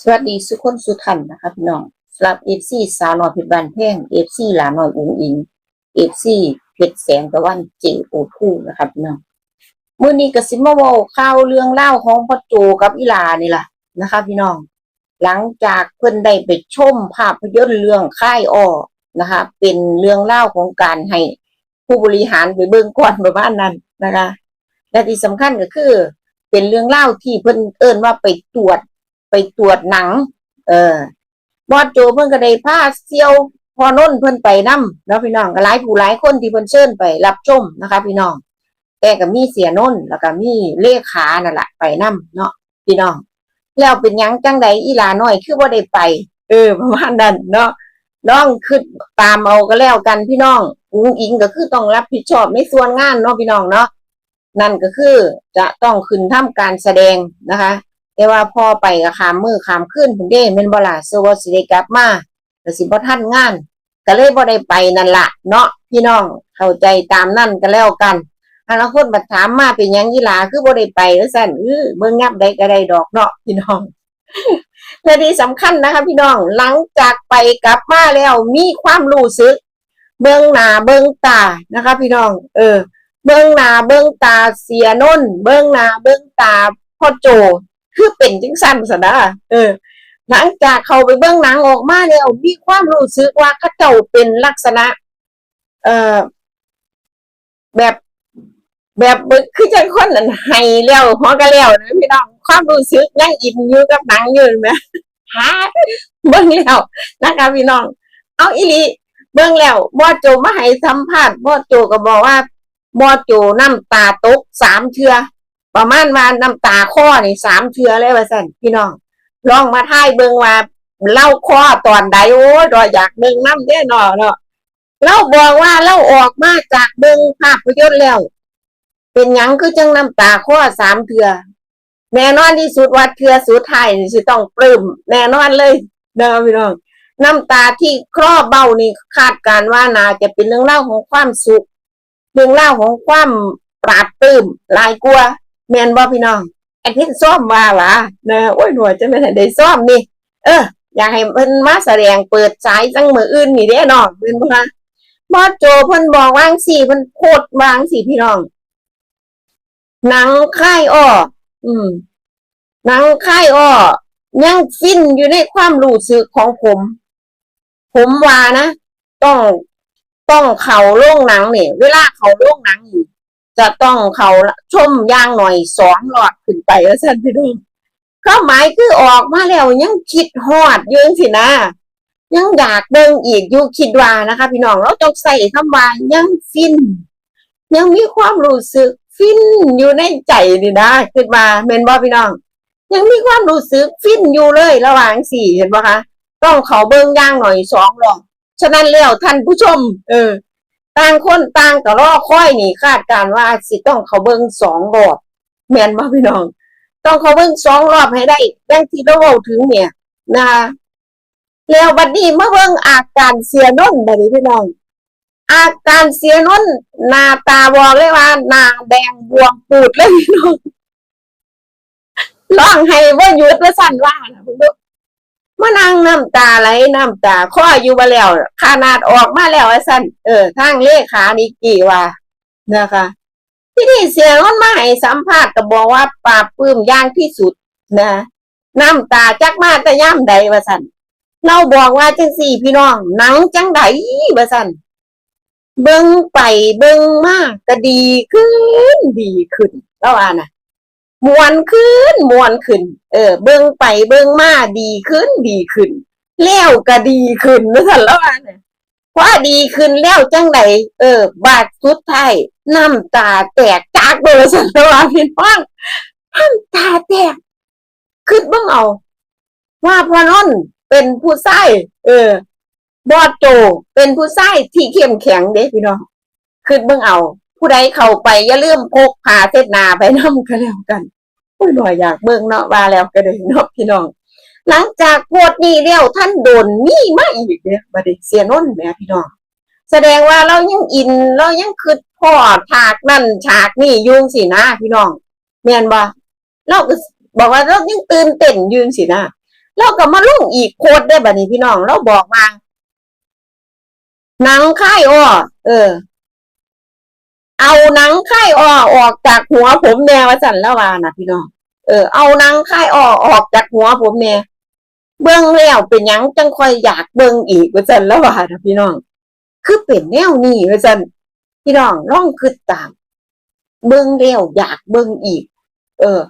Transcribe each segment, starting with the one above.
สวัสดีสุขคนสุทันนะคะพี่น้องสำหรับเอฟซีสาวน้อยพชรบานแพงเอฟซีหลาน้อยอุ๋งอิงเอฟซีเพชรแสงตะวันเจโอทูนะคะพี่น้องมื้อนี้ก็สิมาเว้าข่าวเรื่องเล่าของพ่อโจกับอีลานี่แหละนะคะพี่น้อง หลังจากเพิ่อนได้ไปชมภาพยนตร์เรื่องค่ายอ้อนะคะ เป็นเรื่องเล่าของการให้ผู้บริหารไปเบิ่งก่อนประมาณนั้นนะคะและที่สำคัญก็คือ เป็นเรื่องเล่าที่เพิ่อนเอิ้นว่าไปตรวจ ไปตรวจหนัง เออบอสโจเพิ่นก็ได้พาเซียวพอน้นเพิ่นไปนํเนาะพี่น้องก็หลายผู้หลายคนที่เพิ่นเชิญไปรับชมนะคะ พี่น้องแต่ก็มีเสียน้นแล้วก็มีเลขานั่นแหละไปนํเนาะพี่น้อง แล้วเป็นยังจังใดอีลาน้อยคือบ่าได้ไป เออประมาณนั้นเนาะน้องคือตามเอาก็แล้วกันพี่น้องอุ้งอิงก็คือต้องรับผิดชอบในส่วนงานเนาะพี่น้องเนาะนั่นก็คือจะต้องขึ้นทำการแสดงนะคะ แต่ว่าพอไปก็ขามมือขามขึ้นพุ่นเด้แม่นบ่ล่ะ so ว่าสิได้กลับมาก็สิบ่ทันงาน ก็เลยบ่ได้ไปนั่นละเนาะพี่น้องเข้าใจตามนั่นก็แล้วกันอนาคตบัดถามมาเป็นยังยีหลาคือบ่ได้ไปว่าซั่นเออเบิ่งยับใดก็ได้ดอกเนาะพี่น้องและที่สำคัญนะคะพี่น้องหลังจากไปกลับมาแล้วมีความรู้สึก เบิ่งหน้าเบิ่งตานะคะ พี่น้อง เออ เบิ่งหน้าเบิ่งตาเสียนนเบิ่งหน้าเบิ่งตาพ่อโจ คือเป็นจังสั้นสนะเออ หลังจากเขาไปเบื้องหนังออกมาแล้วมีความรู้สึกว่าเขาเจ้าเป็นลักษณะ เอ่อ แบบแบบเบิ่งคือจังคนนั้นให้แล้วฮอก็แล้วนะพี่น้องความรู้สึกยังอินอยู่กับหนังอยู่ไหมฮะเบิ่งแล้วนะคะพี่น้อง เอาอีลีเบิ่งแล้วบอโจมาให้สัมภาษณ์บอโจก็บอกว่าบอโจน้ำตาตกสามเทือ ประมาณว่าน้ำตาข้อนี่สามเทือเลยว่าสั่นพี่น้องลองมาท่ายเบิงว่าเล่าข้อตอนใดโอ้ดอยอยากเบิ่งน้ำเด้เนาะเนาะเล่าบอกว่าเล่าออกมาจากเบิงภาพยนตร์แล้ว เป็นยังคือจังน้ำตาข้อสามเทือแน่นอนที่สุดว่าเทือสุดท้ายนี่สิต้องปลื้มแน่นอนเลยเด้อพี่น้องน้ำตาที่คลอเบ้านี่คาดการณ์ว่านาจะเป็นเรื่องเล่าของความสุข เรื่องเล่าของความปราบปลื้มลายกลัว แม่นบ่พี่น้องไอ้ที่ซ่อมว่าหวะนะโอ้ยหน่วยจะไม่ทันได้ซ่อมนี่ เออ อยากให้เพิ่นมาแสดงเปิดสายจังมืออื่นนี่เด้เนาะเพิ่นบ่คะบอโจเพิ่นบอกวางสี่เพิ่นโคตรวางสี่พี่น้องหนังค่ายอ้ออืมหนังค่ายอ้อยังฟินอยู่ในความรู้สึกของผม ผมว่านะ ต้องต้องเข่าโรงหนังเนี่ยเวลาเข่าโรงหนังนี่ จะต้องเขาชมย่างหน่อยสองหลอดขึ้นไปแล้วสันพี่น้องก็หมายคือออกมาแล้วยังคิดฮอดอยังสินะ ยังอยากเบิ่งอีกอยู่คิดว่านะคะ พี่น้องเราต้องใส่คำว่ายังฟิน ยังมีความรู้สึกฟินอยู่ในใจนี่นะคิดว่าเมนบอพี่น้อง ยังมีความรู้สึกฟินอยู่เลยระหว่างสี่เห็นปะคะ ต้องเขาเบิ่งย่างหน่อยสองหลอดฉะนั้นแล้วท่านผู้ชม เออ ต่างคนต่างก็รอค่อยนี่คาดการณ์ว่าสิต้องเขาเบิ่งสองรอบแม่นบ่พี่น้อง ต้องเขาเบิ่งสองรอบให้ได้ดังที่เราเว้าถึงเนี่ยนะแล้วบัดนี้เมื่อเบิ่งอาการเสียนนท์บัดนี้พี่น้อง อาการเสียนนท์หน้าตาบอกเลยว่าหน้าแดงบวมปูดเลยพี่น้องร้องให้ว่าหยุดแล้วสั่นว่านะพี่น้อง มานั่งน้ำตาไหลน้ำตาข้ออยู่มาแล้วขนาดออกมาแล้วไอ้สันเออทางเลขานี่กี่ว่านะคะ ที่นี่เสียงมันมาให้สัมภาษณ์ก็บอกว่าปราบปลื้มย่างที่สุดนะน้ำตาจักมาแต่ย่ำใดว่าสันเราบอกว่าจังสี่พี่น้องหนังจังใดว่าสันเบิ้งไปเบิ้งมากก็ดีขึ้นดีขึ้นแล้วอ่านะ มวนขึ้นมวนขึ้น เออ เบิ่งไปเบิ่งมาดีขึ้นดีขึ้น แล้วก็ดีขึ้นนะท่านละว่าเนี่ยพอดีขึ้นแล้วจังไดเออ บาดสุดท้ายน้ำตาแตกจากเบอร์สันละว่าพี่น้องน้ำตาแตกคิดเบิ่งเอา ว่าพอนนเป็นผู้ใส่เออ บอดโจเป็นผู้ใส่ที่เข้มแข็งเด้พี่น้องคิดเบิ่งเอา ผู้ใดเข้าไปอย่าลืมพกผ้าเช็ดหน้าไปนํก็แล้วกัน ยหน่อยอยากเบิ่งเนาะว่าแล้วก็ได้เนาะพี่น้อง หลังจากโพสต์นี้แล้วท่านโดนมีมาอีกเนี่ยบัดนี้เสียนนท์แม่พี่น้อง แสดงว่าเรายังอินเรายังคิดพอฉากนั่นฉากนี่ยุ่งสินะพี่น้องแม่นบ่เราก็บอกว่าเรายังตื่นเต้นยืนสินะเราก็มาลงอีกโคดได้บัดนี้พี่น้อง เราบอกมาหนังค่ายอ้อเออ เอาหนังค่ายอ้อออกจากหัวผมแนวสั่นแล้ววานะพี่น้อง เออเอานังค่ายอ้อออกจากหัวผมแน่เบิ่งแล้วเป็นยังจังคอยอยากเบิ่งอีกว่าสั่นแล้วว่านะพี่น้อง คือเป็นแนวนี้ว่าสั่นพี่น้องลองคิดตาม เบิ่งแล้วอยากเบิ่งอีก เออ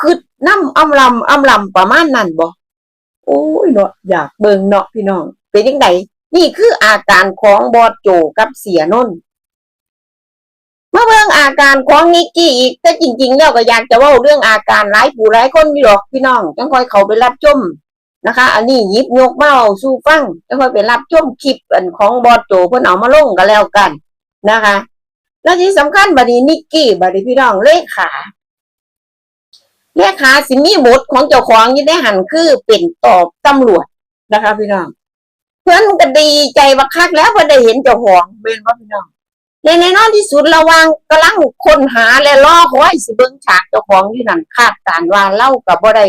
คือน้ำอำลำอำลำประมาณนั้นบ่โอ้ยเนาะอยากเบิ่งเนาะพี่น้องเป็นยังไงนี่คืออาการของบอดโจกับเสียนนท์ มาเบิ่งอาการของนิกกี้อีกแต่จริง ๆ แล้วก็อยากจะเว่าเรื่องอาการหลายผู้หลายคนอยู่หรอกพี่น้องจังค่อยเขาไปรับชมนะคะ อันนี้หยิบยกเอาสู่ฟังจังค่อยไปรับชมคลิปอันของบอดโจเพิ่อนเอามาลงกันแล้วกันนะคะ และที่สำคัญบัดนี้นิกกี้บัดนี้พี่น้องเลขาเลขาสิมีบทของเจ้าของยี่ได้หันคือเป็นตอบตำรวจนะคะ พี่น้องเพื่อนก็ดีใจบักคักแล้วพอได้เห็นเจ้าของเป็นว่าพี่น้อง ในในนอนที่สุดระวังกำลังค้นหาและล่อเขาไว้สิเบิ้งฉากเจ้าของอยู่นั่นคาดการณ์ว่าเล่ากับบ่ได้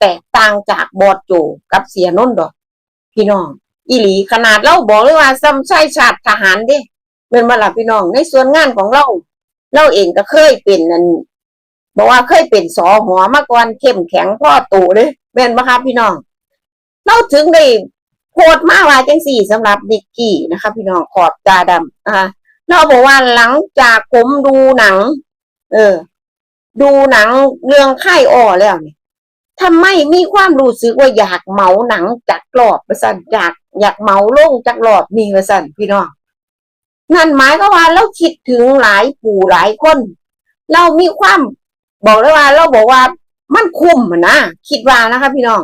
แตกต่างจากบอดโจกับเสียนนดอก พี่น้อง อีหลีขนาดเล่าบอกเลยว่าซ้ำใช่ชาติทหารเด้เป็นมาล่ะพี่น้องในส่วนงานของเราเราเองก็เคยเป็นนั่นบอกว่าเคยเป็นสอหัวมาก่อนเข้มแข็งพ่อตู่เลยแม่นปะครับพี่น้องเราถึงได้โพดมาว่าจังสี่สำหรับนิกกี้นะคะ พี่น้องขอบตาดำนะคะ เราบอกว่าหลังจากผมดูหนัง เออ ดูหนังเรื่องค่อ้อแล้วเนี่ยทำไมมีความรู้สึกว่าอยากเหมาหนังจากรอบประสันอยากอยากเหมาโล่งจากรอบนี่ประสันพี่น้องนั่นหมายก็ว่าเราคิดถึงหลายปู่หลายคน เรามีความบอกเลยว่า เราบอกว่ามันคุ้มนะคิดว่านะคะ พี่น้อง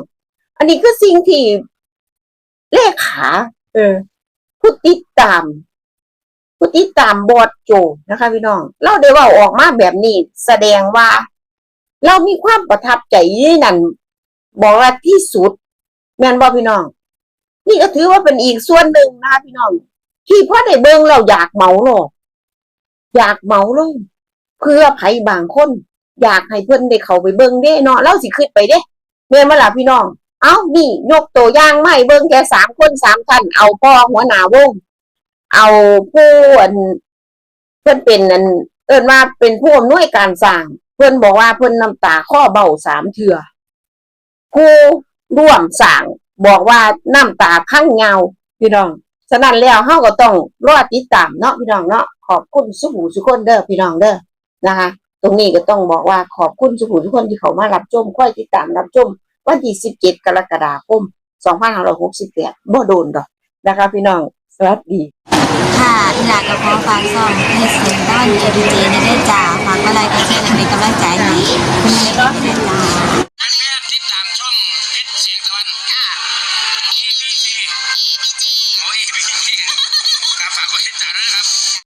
อันนี้คือสิ่งที่เลขา เออ ผู้ติดตาม ผู้ติดตามบอดโจนะคะ พี่น้อง เราได้ว่าออกมาแบบนี้ แสดงว่า เรามีความประทับใจนี่นั่นบอกว่าที่สุด แม่นบ่พี่น้อง นี่ก็ถือว่าเป็นอีกส่วนหนึ่งนะคะพี่น้อง ที่พ่อได้เบิ่งเราอยากเมาหรอกอยากเมาลงเพื่อไผบางคน อยากให้เพิ่อนได้เขาไปเบิ่งเด้เนาะเราสิขึ้นไปเด้แม่นบ่ล่ะพี่น้อง เอ้านี่ยกตัวอย่างไมาให้เบิ่งแค่สามคนสามท่านเอาพ่อหัวหน้าวง เอาผู้อันเพิ่อนเป็นอันเอิ้นว่าเป็นผู้อำนวยการสร้าง เพิ่อนบอกว่าเพิ่อนน้ำตาข้อเบาสามเทื่อผู้ร่วมสร้างบอกว่าน้ำตาพังเงาพี่น้องฉะนั้นแล้วเฮาก็ต้องรอดติดตามเนาะพี่น้องเนาะขอบคุณสุหูสุคนเด้อพี่น้องเด้อนะคะ ตรงนี้ก็ต้องบอกว่าขอบคุณสุขุทุกคนที่เขามารับชมค่อยติดตามรับชมวันที่ 17 กรกฎาคม 2568บ่โดนดอกนะคะพี่น้อง สวัสดี ค่ะอีหลากกับพ่อฟังซ่อมให้เสียงต้อนเอดีเจในได้จ่าฝากอะไรก็เชื่อเป็นกำลังใจให้คุณแม่ก็เป็นจ่า